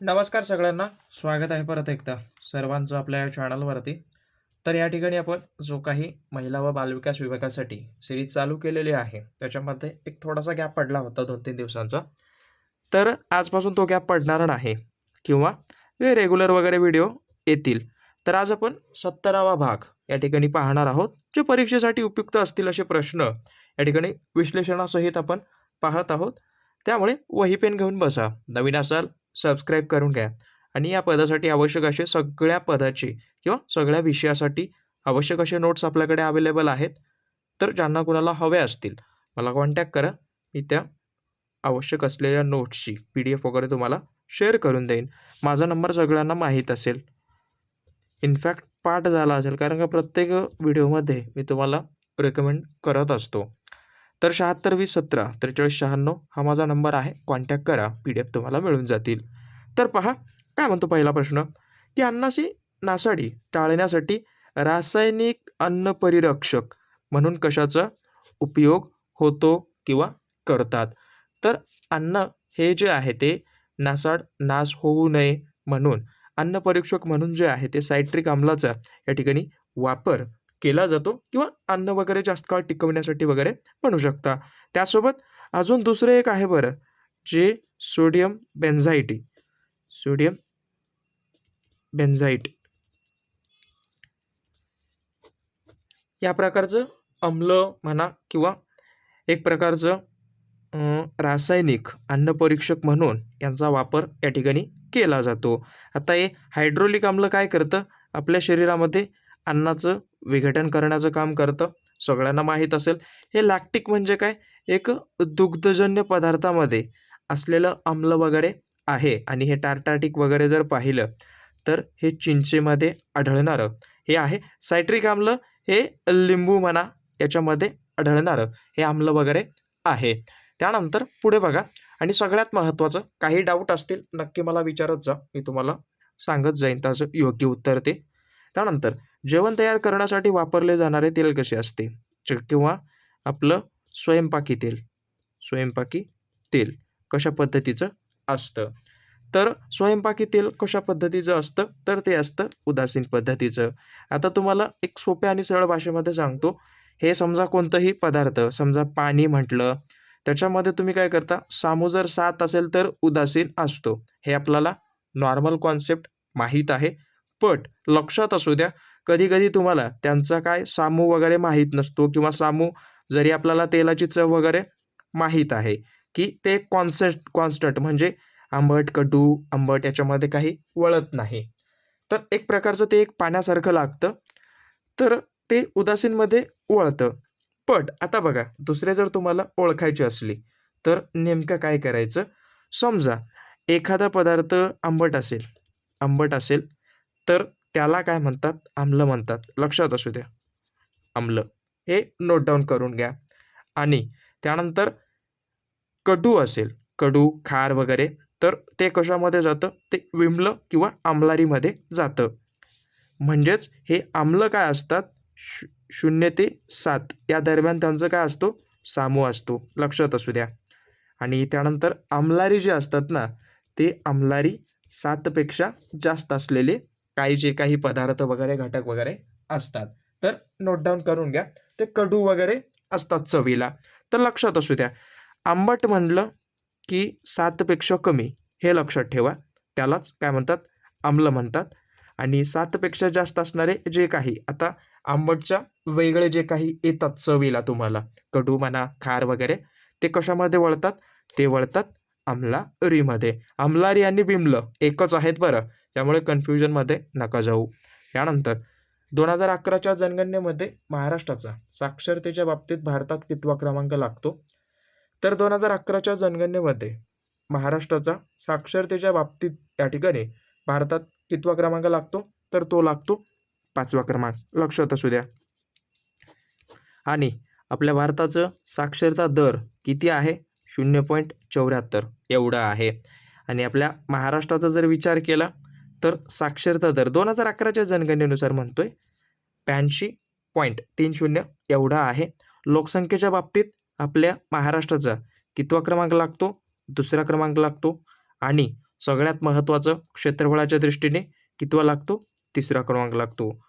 नमस्कार सगळ्यांना. स्वागत आहे परत एकदा सर्वांचं आपल्या या चॅनलवरती तर या ठिकाणी आपण जो काही महिला व बालविकास विभागासाठी सिरीज चालू केलेली आहे त्याच्यामध्ये एक थोडासा गॅप पडला होता दोन तीन दिवसांचा. तर आजपासून तो गॅप पडणार नाही किंवा रेग्युलर वगैरे व्हिडिओ येतील. तर आज आपण सत्तरावा भाग या ठिकाणी पाहणार आहोत जे परीक्षेसाठी उपयुक्त असतील असे प्रश्न या ठिकाणी विश्लेषणासहित आपण पाहत आहोत. त्यामुळे वही पेन घेऊन बसा. नवीन असाल सबस्क्राईब करून घ्या. आणि या पदासाठी आवश्यक असे सगळ्या पदाचे किंवा सगळ्या विषयासाठी आवश्यक असे नोट्स आपल्याकडे अवेलेबल आहेत. तर ज्यांना कुणाला हवे असतील मला कॉन्टॅक्ट करा. मी त्या आवश्यक असलेल्या नोट्सची पी डी एफ वगैरे तुम्हाला शेअर करून देईन. माझा नंबर सगळ्यांना माहीत असेल. इनफॅक्ट पाठ झाला असेल कारण का प्रत्येक व्हिडिओमध्ये मी तुम्हाला रेकमेंड करत असतो. तर शहात्तर वीस सतरा त्रेचाळीस शहाण्णव हा माझा नंबर आहे. कॉन्टॅक्ट करा. पी डी एफ तुम्हाला मिळून जातील. तर पहा काय म्हणतो पहिला प्रश्न? की अन्नाची नासाडी टाळण्यासाठी रासायनिक अन्न परिरक्षक म्हणून कशाचा उपयोग होतो किंवा करतात? तर अन्न हे जे आहे ते नासाड नाश होऊ नये म्हणून अन्न परीक्षक म्हणून जे आहे ते सायट्रिक आम्लाचा या ठिकाणी वापर केला जातो किंवा अन्न वगैरे जास्त काळ टिकवण्यासाठी वगैरे म्हणू शकता. त्यासोबत अजून दुसरं एक आहे बरं जे सोडियम बेन्झायटी सोडियम बेन्झाईट या प्रकारचं अम्ल म्हणा किंवा एक प्रकारचं रासायनिक अन्नपरीक्षक म्हणून यांचा वापर या ठिकाणी केला जातो. आता हे हायड्रोलिक आम्ल काय करतं? आपल्या शरीरामध्ये अन्नाचं विघटन करण्याचं काम करतं. सगळ्यांना माहीत असेल. हे लॅक्टिक म्हणजे काय? एक दुग्धजन्य पदार्थामध्ये असलेलं आम्ल वगैरे आहे आणि हे टार्टार्टिक वगैरे जर पाहिलं तर हे चिंचेमध्ये आढळणारं. हे आहे सायट्रिक आम्ल हे लिंबू म्हणा याच्यामध्ये आढळणारं. हे आम्ल वगैरे आहे. त्यानंतर पुढे बघा. आणि सगळ्यात महत्त्वाचं काही डाऊट असतील नक्की मला विचारत जा. मी तुम्हाला सांगत जाईन त्याचं योग्य उत्तर ते. त्यानंतर जेवण तयार करण्यासाठी वापरले जाणारे तेल कसे असते? किंवा आपलं स्वयंपाकी तेल. स्वयंपाकी तेल. कशा पद्धतीचं? असतं. तर स्वयंपाकी तेल कशा पद्धतीचं असतं? तर ते असतं उदासीन पद्धतीचं. आता तुम्हाला एक सोप्या आणि सरळ भाषेमध्ये सांगतो. हे समजा कोणतंही पदार्थ समजा पाणी म्हटलं त्याच्यामध्ये तुम्ही काय करता? सामू जर सात असेल तर उदासीन असतो. हे आपल्याला नॉर्मल कॉन्सेप्ट माहीत आहे. पण लक्षात असू द्या कधी कधी तुम्हाला त्यांचा काय सामू वगैरे माहीत नसतो किंवा सामू जरी आपल्याला तेलाची चव वगैरे माहीत आहे. की ते कॉन्सर्ट कॉन्स्टंट म्हणजे आंबट कडू आंबट याच्यामध्ये काही वळत नाही. तर एक प्रकारचं ते एक पाण्यासारखं लागतं. तर ते उदासीनमध्ये वळतं. पण आता बघा दुसरे जर तुम्हाला ओळखायची असली तर नेमकं काय करायचं? समजा एखादा पदार्थ आंबट असेल आंबट असेल तर त्याला काय म्हणतात? आम्ल म्हणतात. लक्षात असू द्या. आम्ल. हे नोट डाऊन करून घ्या. आणि त्यानंतर कडू असेल कडू खार वगैरे तर ते कशामध्ये जातं? ते विमलं किंवा आमलारीमध्ये जातं. म्हणजेच हे आम्ल काय असतात? शू शून्य ते सात. या दरम्यान त्यांचं काय असतो? सामू असतो. लक्षात असू द्या. आणि त्यानंतर आमलारी जे असतात ना ते आमलारी सातपेक्षा जास्त असलेले काही जे काही पदार्थ वगैरे घटक वगैरे असतात. तर नोट डाऊन करून घ्या. ते कडू वगैरे असतात चवीला. तर लक्षात असू द्या. आंबट म्हणलं की सातपेक्षा कमी हे लक्षात ठेवा. त्यालाच काय म्हणतात? आम्ल म्हणतात. आणि सातपेक्षा जास्त असणारे जे काही आता आंबटच्या वेगळे जे काही येतात चवीला तुम्हाला कडू म्हणा खार वगैरे ते कशामध्ये वळतात? ते वळतात आमलारीमध्ये आमलारी आणि बिमलं एकच आहेत बरं त्यामुळे कन्फ्युजनमध्ये नका जाऊ. यानंतर दोन हजार अकराच्या जनगणनेमध्ये महाराष्ट्राचा साक्षरतेच्या बाबतीत भारतात कितवा क्रमांक लागतो? तर दोन हजार अकराच्या जनगणनेमध्ये महाराष्ट्राचा साक्षरतेच्या बाबतीत या ठिकाणी भारतात कितवा क्रमांक लागतो? तर तो लागतो पाचवा क्रमांक. लक्षात असू द्या. आणि आपल्या भारताचं साक्षरता दर किती आहे? शून्य पॉईंट चौऱ्याहत्तर. एवढा आहे. आणि आपल्या महाराष्ट्राचा जर विचार केला तर साक्षरता दर दोन हजार अकराच्या जनगणनेनुसार म्हणतोय ब्याऐंशी पॉईंट तीन शून्य एवढा आहे. लोकसंख्येच्या बाबतीत आपल्या महाराष्ट्राचा कितवा क्रमांक लागतो? दुसरा क्रमांक लागतो. आणि सगळ्यात महत्त्वाचं क्षेत्रफळाच्या दृष्टीने कितवा लागतो? तिसरा क्रमांक लागतो.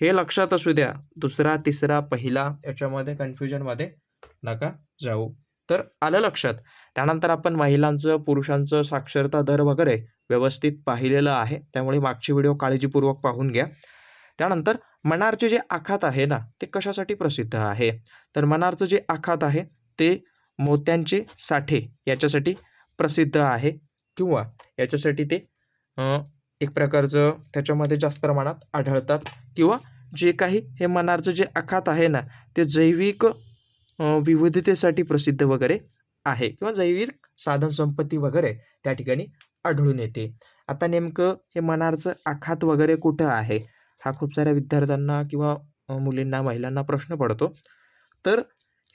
हे लक्षात असू द्या. दुसरा तिसरा पहिला याच्यामध्ये कन्फ्युजनमध्ये नका जाऊ. तर आलं लक्षात. त्यानंतर आपण महिलांचं पुरुषांचं साक्षरता दर वगैरे व्यवस्थित पाहिलेलं आहे. त्यामुळे मागची व्हिडिओ काळजीपूर्वक पाहून घ्या. त्यानंतर मनारचे जे आखात आहे ना ते कशासाठी प्रसिद्ध आहे? तर मनारचं जे आखात आहे ते मोत्यांचे साठे याच्यासाठी प्रसिद्ध आहे किंवा याच्यासाठी ते एक प्रकारचं त्याच्यामध्ये जास्त प्रमाणात आढळतात किंवा जे काही हे मनारचं जे आखात आहे ना ते जैविक विविधतेसाठी प्रसिद्ध वगैरे आहे किंवा जैविक साधनसंपत्ती वगैरे त्या ठिकाणी आढळून येते. आता नेमकं हे मनारचं आखात वगैरे कुठं आहे? हा खूप साऱ्या विद्यार्थ्यांना किंवा मुलींना महिलांना प्रश्न पडतो. तर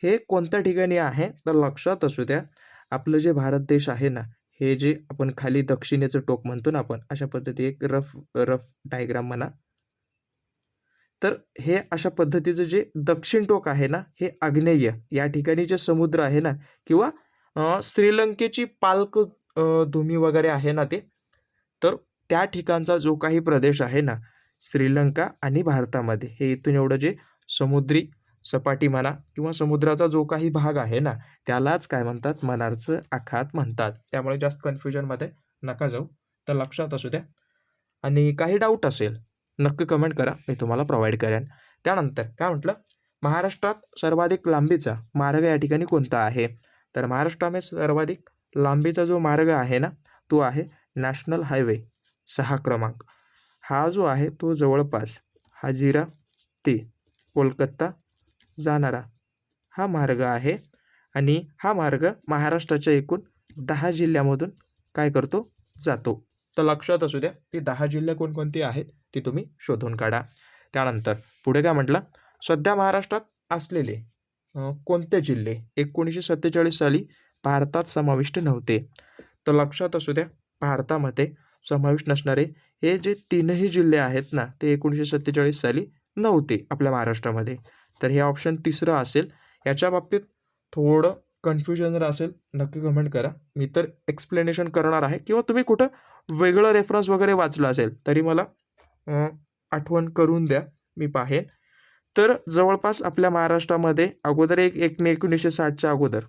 हे कोणत्या ठिकाणी आहे? तर लक्षात असू द्या. आपलं जे भारत देश आहे ना हे जे आपण खाली दक्षिणेचं टोक म्हणतो ना आपण अशा पद्धती एक रफ रफ डायग्राम म्हणा. तर हे अशा पद्धतीचं जे दक्षिण टोक आहे ना हे आग्नेय या ठिकाणी जे समुद्र आहे ना किंवा श्रीलंकेची पालक धूमी वगैरे आहे ना ते तर त्या ठिकाणचा जो काही प्रदेश आहे ना श्रीलंका आणि भारतामध्ये. हे इथून एवढं जे समुद्री सपाटी म्हणा किंवा समुद्राचा जो काही भाग आहे ना त्यालाच काय म्हणतात? मनारचं आखात म्हणतात. त्यामुळे जास्त कन्फ्युजनमध्ये नका जाऊ. तर लक्षात असू द्या. आणि काही डाऊट असेल नक्की कमेंट करा. मी तुम्हाला प्रोव्हाइड करेन. त्यानंतर काय म्हटलं? महाराष्ट्रात सर्वाधिक लांबीचा मार्ग या ठिकाणी कोणता आहे? तर महाराष्ट्रामध्ये सर्वाधिक लांबीचा जो मार्ग आहे ना तो आहे नॅशनल हायवे सहा क्रमांक. हा जो आहे तो जवळपास हाजिरा ते कोलकत्ता जाणारा हा मार्ग आहे. आणि हा मार्ग महाराष्ट्राच्या एकूण दहा जिल्ह्यामधून काय करतो? जातो. तर लक्षात असू द्या ती दहा जिल्हे कोणकोणती आहेत ती तुम्ही शोधून काढा. त्यानंतर पुढे काय म्हटलं? सध्या महाराष्ट्रात असलेले कोणते जिल्हे? एकोणीसशे सत्तेचाळीस साली भारतात समाविष्ट नव्हते. तर लक्षात असू द्या भारतामध्ये समावेश नसणारे हे जे तीनही जिल्हे आहेत ना ते एकोणीसशे सत्तेचाळीस साली नव्हते आपल्या महाराष्ट्रामध्ये. तर हे ऑप्शन तिसरं असेल. याच्या बाबतीत थोडं कन्फ्युजन जर असेल नक्की कमेंट करा. मी तर एक्सप्लेनेशन करणार आहे. किंवा तुम्ही कुठं वेगळं रेफरन्स वगैरे वाचलं असेल तरी मला आठवण करून द्या. मी पाहेन. तर जवळपास आपल्या महाराष्ट्रामध्ये अगोदर एक एक मे एकोणीसशे साठच्या अगोदर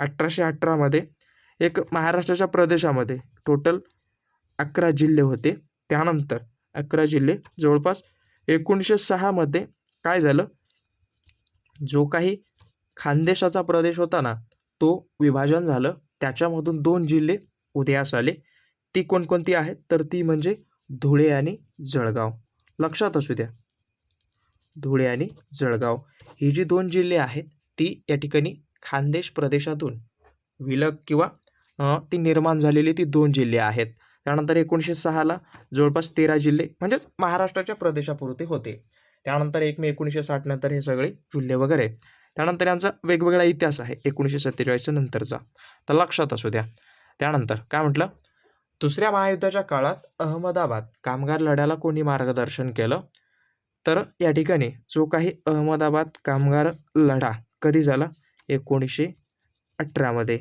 अठराशे अठरामध्ये एक महाराष्ट्राच्या प्रदेशामध्ये टोटल अकरा जिल्हे होते. त्यानंतर अकरा जिल्हे. जवळपास एकोणीसशे सहामध्ये काय झालं? जो काही खानदेशाचा प्रदेश होता ना तो विभाजन झालं. त्याच्यामधून दोन जिल्हे उदयास आले. ती कोणकोणती आहेत? तर ती म्हणजे धुळे आणि जळगाव. लक्षात असू द्या. धुळे आणि जळगाव ही जी दोन जिल्हे आहेत ती या ठिकाणी खानदेश प्रदेशातून विलग किंवा ती निर्माण झालेली ती दोन जिल्हे आहेत. त्यानंतर एकोणीसशे सहाला जवळपास तेरा जिल्हे म्हणजेच महाराष्ट्राच्या प्रदेशापुरते होते. त्यानंतर एक मे एकोणीसशे साठ नंतर हे सगळे जिल्हे वगैरे. त्यानंतर यांचा वेगवेगळा इतिहास आहे. एकोणीसशे सत्तेचाळीसच्या नंतरचा. तर लक्षात असू द्या. त्यानंतर काय म्हटलं? दुसऱ्या महायुद्धाच्या काळात अहमदाबाद कामगार लढ्याला कोणी मार्गदर्शन केलं? तर या ठिकाणी जो काही अहमदाबाद कामगार लढा कधी झाला? एकोणीसशे अठरामध्ये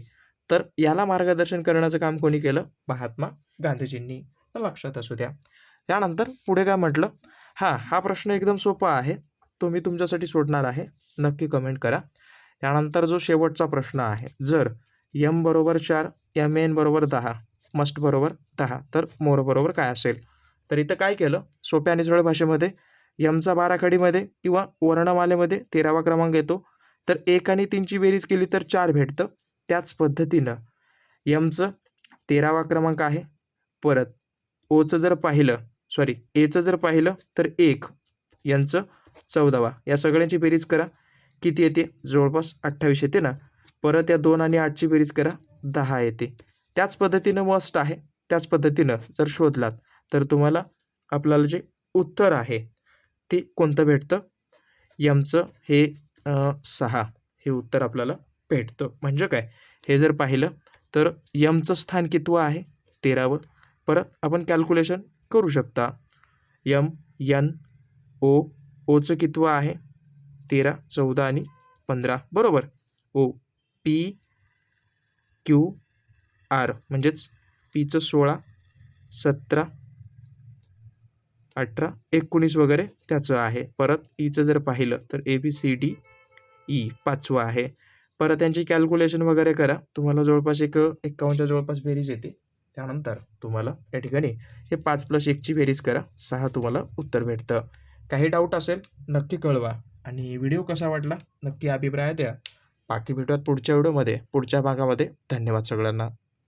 तर याला मार्गदर्शन करण्याचं काम कोणी केलं? महात्मा गांधीजींनी. तर लक्षात असू द्या. त्यानंतर पुढे काय म्हटलं? हां हा प्रश्न एकदम सोपा आहे. तो मी तुमच्यासाठी सोडणार आहे. नक्की कमेंट करा. त्यानंतर जो शेवटचा प्रश्न आहे जर यम बरोबर चार एम एन बरोबर दहा मस्ट बरोबर दहा तर मोर बरोबर काय असेल? तर इथं काय केलं? सोप्या आणि सरळ भाषेमध्ये यमचा बाराखडीमध्ये किंवा वर्णमालेमध्ये तेरावा क्रमांक येतो. तर एक आणि तीनची बेरीज केली तर चार भेटतं. त्याच पद्धतीनं यमचं तेरावा क्रमांक आहे. परत ओचं जर पाहिलं सॉरी एचं जर पाहिलं तर एक यांचं चौदावा. या सगळ्यांची बेरीज करा. किती येते? जवळपास अठ्ठावीस येते ना? परत या दोन आणि आठची बेरीज करा. दहा येते. त्याच पद्धतीनं मस्ट आहे. त्याच पद्धतीनं जर शोधलात तर तुम्हाला आपल्याला जे उत्तर आहे ते कोणतं भेटतं? यमचं हे सहा. हे उत्तर आपल्याला भेटतं. म्हणजे काय? हे जर पाहिलं तर यमचं स्थान कितवं आहे? तेरावं. परत आपण कॅल्क्युलेशन करू शकता. यम यन ओ ओचं कितवं आहे? तेरा चौदा आणि पंधरा. बरोबर. ओ पी क्यू आर म्हणजेच पीचं सोळा सतरा अठरा एकोणीस वगैरे त्याचं आहे. परत e ईचं जर पाहिलं तर A B C D E पाचवं आहे. परत त्यांची कॅल्क्युलेशन वगैरे करा. तुम्हाला जवळपास एक एक्कावनच्या जवळपास बेरीज येते. त्यानंतर तुम्हाला या ठिकाणी हे पाच प्लस एकची बेरीज करा. सहा तुम्हाला उत्तर भेटतं काही डाऊट असेल नक्की कळवा. आणि व्हिडिओ कसा वाटला नक्की अभिप्राय द्या. बाकी भेटूयात पुढच्या व्हिडिओमध्ये पुढच्या भागामध्ये. धन्यवाद सगळ्यांना.